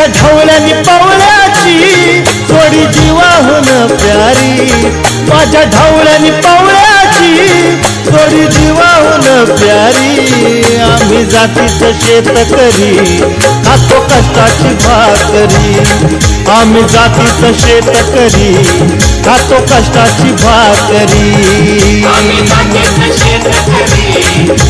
तुझ्या ढवळ्यानी पवळ्याची थोडी जीवाहून प्यारी. माझ्या ढवळ्यानी पवळ्याची थोडी जीवाहून प्यारी. आम्ही जातीचं शेतकरी खातो कष्टाची भाकरी. आम्ही जातीचं शेतकरी खातो कष्टाची भाकरी. आम्ही जातीचं शेत करी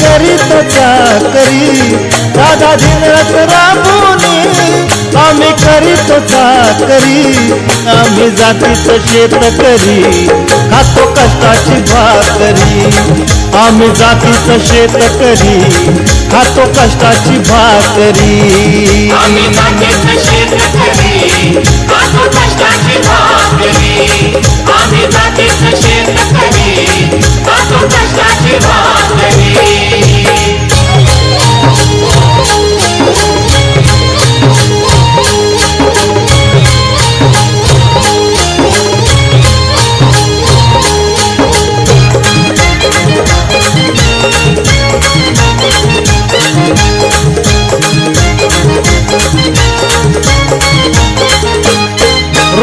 करीत चाकरी दादा दिनरात राबोनी आम्ही करीत चाकरी आम्ही जातीचं शेतकरी खातो कष्टाची भाकरी. आम्ही जातीचं शेतकरी खातो कष्टाची भाकरी. आम्ही जातीचं शेतकरी खातो कष्टाची भाकरी. आम्ही जातीचं शेतकरी खातो कष्टाची भाकरी.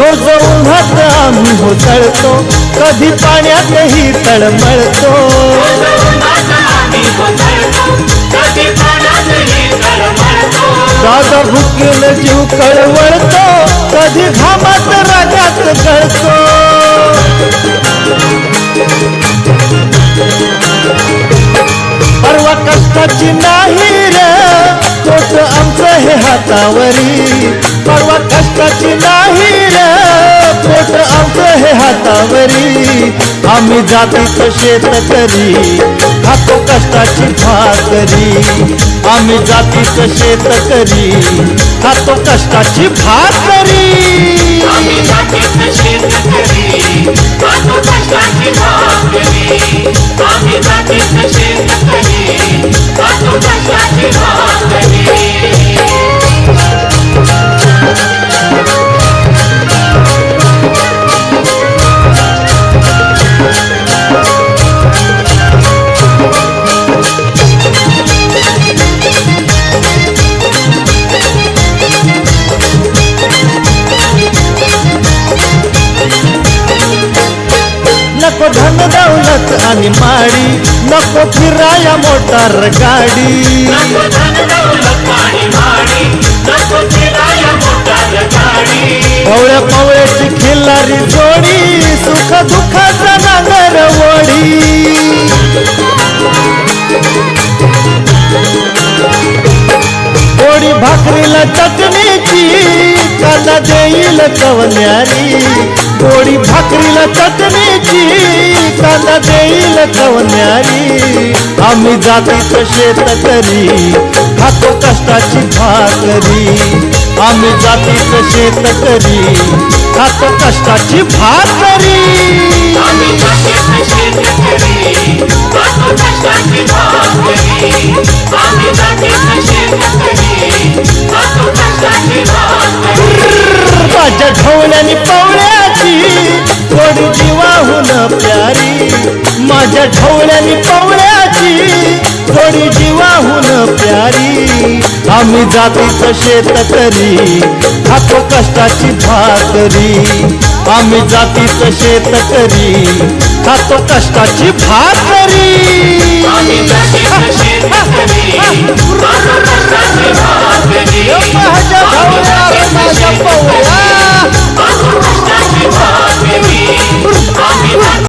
रोज उन्हात आम्ही होतळतो. कधी पाण्यातही तळमळतो. दादा भुकेल जीव कळवळतो. कधी घामात रागात कळतो परवा कष्टाची नाही रे तोच आमचं हे हातावरी. कष्टाची नाही रे. पोट आमचं हे हातावरी. आम्ही जातीचं शेतकरी खातो कष्टाची भाकरी. आम्ही जातीचं शेतकरी खातो कष्टाची भाकरी. नको धन दौलत आणि माडी नको फिराया मोटार गाडी. पवळ्या पवळ्याची खिल्लारी जोडी सुख दुःखाचा नांगर वडी पोळी भाकरीला चटणीची कांदा देईल कवन्यारी पोळी भाकरीला चटणीची कांदा देईल कवन्यारी. आम्ही जातीचं जातीचं शेतकरी खातो कष्टाची भाकरी. आम्ही जातीचं जातीचं शेतकरी खातो कष्टाची भाकरी. माझ्या ढवल्यानी पवळ्याची थोडी जीवाहून माझ्या ठवळ्यानी पवळ्याची थोडी जीवाहून प्यारी. आम्ही जातीच शेतकरी खातो कष्टाची भाकरी. आम्ही जातीच शेतकरी खातो कष्टाची भाकरी.